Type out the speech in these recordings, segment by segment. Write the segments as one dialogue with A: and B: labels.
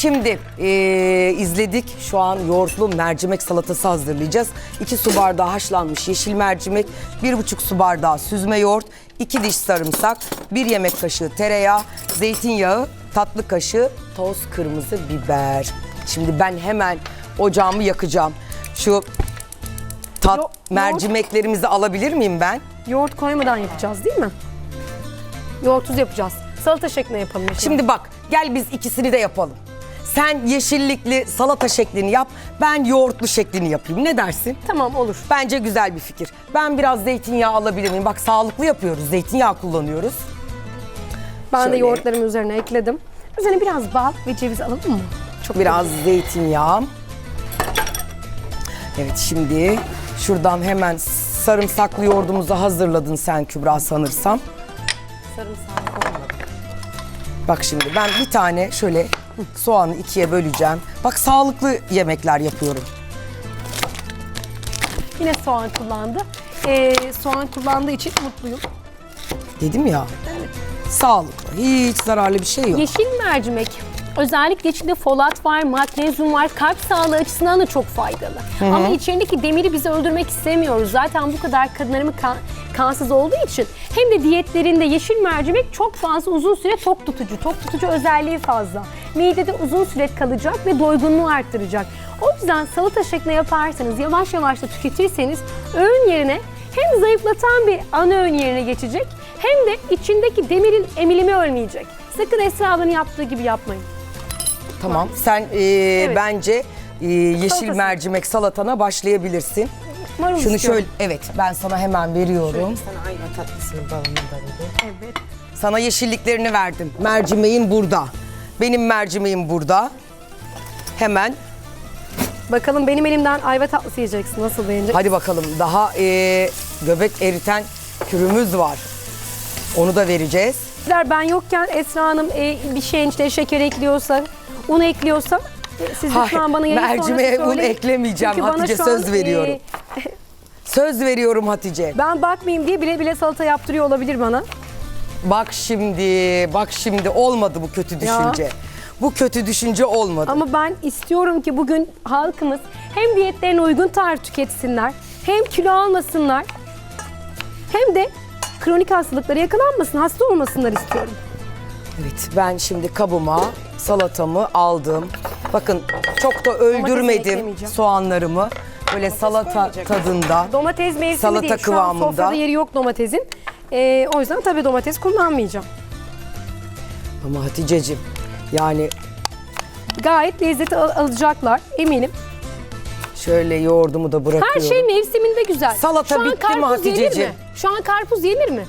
A: Şimdi eee, izledik. Şu an yoğurtlu mercimek salatası hazırlayacağız. 2 su bardağı haşlanmış yeşil mercimek, 1,5 su bardağı süzme yoğurt, 2 diş sarımsak, 1 yemek kaşığı tereyağı, zeytinyağı, tatlı kaşığı toz kırmızı biber. Şimdi ben hemen ocağımı yakacağım. Şu tat
B: Yo-
A: mercimeklerimizi alabilir miyim ben?
B: Yoğurt koymadan yapacağız değil mi? Yoğurtsuz yapacağız. Salata şeklinde yapalım. Şimdi
A: bak gel biz ikisini de yapalım. Sen yeşillikli salata şeklini yap, ben yoğurtlu şeklini yapayım. Ne dersin?
B: tamam olur.
A: Bence güzel bir fikir. Ben biraz zeytinyağı alabilir miyim? Bak sağlıklı yapıyoruz, zeytinyağı kullanıyoruz.
B: Ben de
A: Şöyle.
B: yoğurtlarımı üzerine ekledim. Üzerine biraz bal ve ceviz alalım mı? Çok
A: Biraz zeytinyağı. Evet şimdi şuradan hemen sarımsaklı yoğurdumuzu hazırladın sen Kübra sanırsam.
B: sarımsak koymadık.
A: Bak şimdi ben bir tane şöyle soğanı ikiye böleceğim. Bak sağlıklı yemekler yapıyorum.
B: Yine soğan kullandı. Ee, soğan kullandığı için mutluyum.
A: Dedim ya. Sağlıklı. Hiç zararlı bir şey yok.
B: Yeşil mercimek özellikle içinde folat var, magnezyum var. Kalp sağlığı açısından da çok faydalı. Ama içindeki demiri bizi öldürmek istemiyoruz. Zaten bu kadar kadınlarımız kan- kansız olduğu için hem de diyetlerinde yeşil mercimek çok fazla uzun süre tok tutucu. Tok tutucu özelliği fazla. Midede uzun süre kalacak ve doygunluğu arttıracak. O yüzden salata şeklinde yaparsanız, yavaş yavaş da tüketirseniz öğün yerine hem zayıflatan bir ana öğün yerine geçecek hem de içindeki demirin emilimi ölmeyecek. Sakın Esra ablanın yaptığı gibi yapmayın.
A: Tamam. Sen e, bence e, yeşil
B: Salatası.
A: mercimek salatana başlayabilirsin.
B: Marul
A: Şunu
B: istiyorum.
A: şöyle evet ben sana hemen veriyorum.
C: Sana ayva tatlısının balını da.
B: Evet.
A: Sana yeşilliklerini verdim. Mercimeğin burada. Benim mercimeğim burada. Hemen
B: Bakalım benim elimden ayva tatlısı yiyeceksin. Nasıl beğenecek?
A: hadi bakalım daha e, göbek eriten kürümüz var. Onu da vereceğiz.
B: Sizler Ben yokken Esra Hanım e, bir şeyin içine şeker ekliyorsa, un ekliyorsa e, siz
A: Hayır,
B: lütfen bana yayın
A: mercimeğe un
B: söyleyin.
A: eklemeyeceğim
B: Çünkü bana
A: Hatice,
B: şu
A: söz
B: an,
A: veriyorum.
B: e,
A: Söz veriyorum Hatice.
B: ben bakmayayım diye bile bile salata yaptırıyor olabilir bana.
A: Bak şimdi, bak şimdi olmadı bu kötü düşünce. Bu kötü düşünce olmadı.
B: Ama ben istiyorum ki bugün halkımız hem diyetlerine uygun tarif tüketsinler, hem kilo almasınlar, hem de kronik hastalıklara yakalanmasın, hasta olmasınlar istiyorum.
A: Evet ben şimdi kabıma salatamı aldım. Bakın çok da öldürmedim
B: eklemeyeceğim.
A: soğanlarımı. Böyle salata tadında.
B: Domates mevsimi
A: Salata
B: değil. Şu an
A: kıvamında.
B: sofrada yeri yok domatesin. Ee, o yüzden tabii domates kullanmayacağım.
A: Ama Hatice'cim yani
B: Gayet lezzeti al- alacaklar eminim.
A: şöyle yoğurdumu da bırakıyorum.
B: Her şey mevsiminde güzel.
A: Salata
B: Şu an
A: bitti mi
B: karpuz yenir
A: Haticeciğim?
B: mi? Şu an karpuz yenir mi?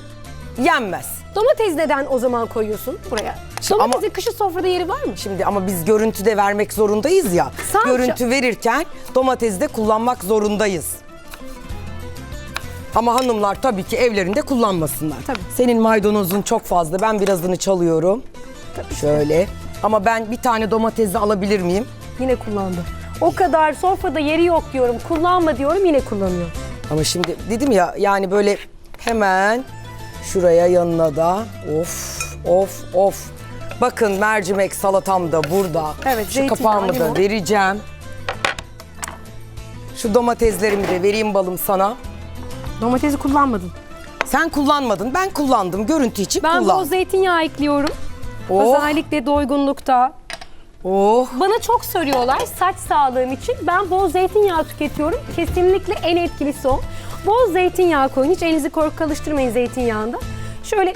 A: yenmez.
B: Domates neden o zaman koyuyorsun buraya?
A: ama-
B: Domatesin kışın sofrada yeri var mı?
A: Şimdi ama biz görüntüde vermek zorundayız ya.
B: Salça.
A: Görüntü verirken domatesi de kullanmak zorundayız. Ama hanımlar tabii ki evlerinde kullanmasınlar.
B: Tabii.
A: Senin maydanozun çok fazla. Ben birazını çalıyorum. Şöyle. Ama ben bir tane domatesi alabilir miyim?
B: Yine kullandı. O kadar sofrada yeri yok diyorum. Kullanma diyorum yine kullanıyor.
A: Ama şimdi dedim ya yani böyle hemen şuraya yanına da of of of. Bakın mercimek salatam da burada.
B: Evet,
A: Şu kapağımı da
B: limon.
A: vereceğim. Şu domateslerimi de vereyim balım sana.
B: Domatesi kullanmadın.
A: Sen kullanmadın, ben kullandım. Görüntü için
B: Ben
A: kullan.
B: bol zeytinyağı ekliyorum.
A: Oh.
B: Özellikle doygunlukta.
A: Oh,
B: Bana çok soruyorlar saç sağlığım için. Ben bol zeytinyağı tüketiyorum. Kesinlikle en etkilisi o. Bol zeytinyağı koyun. Hiç elinizi korku alıştırmayın zeytinyağında. Şöyle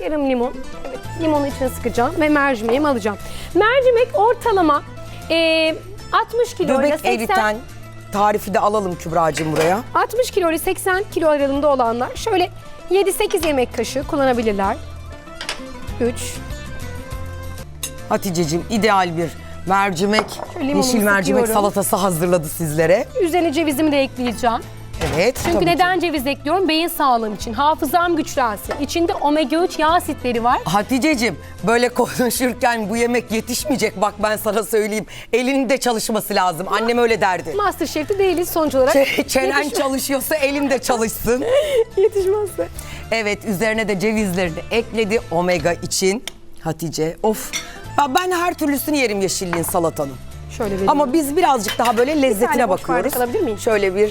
B: yarım limon. Evet, limonu içine sıkacağım ve mercimeğimi alacağım. Mercimek ortalama eee 60 kilo ile
A: göbek
B: 80
A: eriten tarifi de alalım Kübra'cığım buraya.
B: 60 kilo ile 80 kilo aralığında olanlar şöyle 7-8 yemek kaşığı kullanabilirler. 3,
A: Hatice'cim ideal bir mercimek,
B: Şöyle limonumu
A: yeşil mercimek
B: sıkıyorum.
A: salatası hazırladı sizlere.
B: üzerine cevizimi de ekleyeceğim.
A: Evet.
B: Çünkü
A: tabii ki.
B: neden ceviz ekliyorum? Beyin sağlığım için. Hafızam güçlensin. İçinde omega 3 yağ asitleri var.
A: Hatice'cim böyle konuşurken bu yemek yetişmeyecek bak ben sana söyleyeyim. Elinin de çalışması lazım. Annem öyle derdi.
B: Masterchef'te değiliz sonuç olarak.
A: Ç- Çenen
B: Yetişmez-
A: çalışıyorsa elin de çalışsın.
B: Yetişmezse.
A: Evet üzerine de cevizlerini ekledi omega için. Hatice of Ya Ben her türlüsünü yerim yeşilliğin salatanın.
B: Şöyle vereyim.
A: Ama biz birazcık daha böyle lezzetine
B: boş
A: bakıyoruz.
B: alabilir miyim?
A: Şöyle bir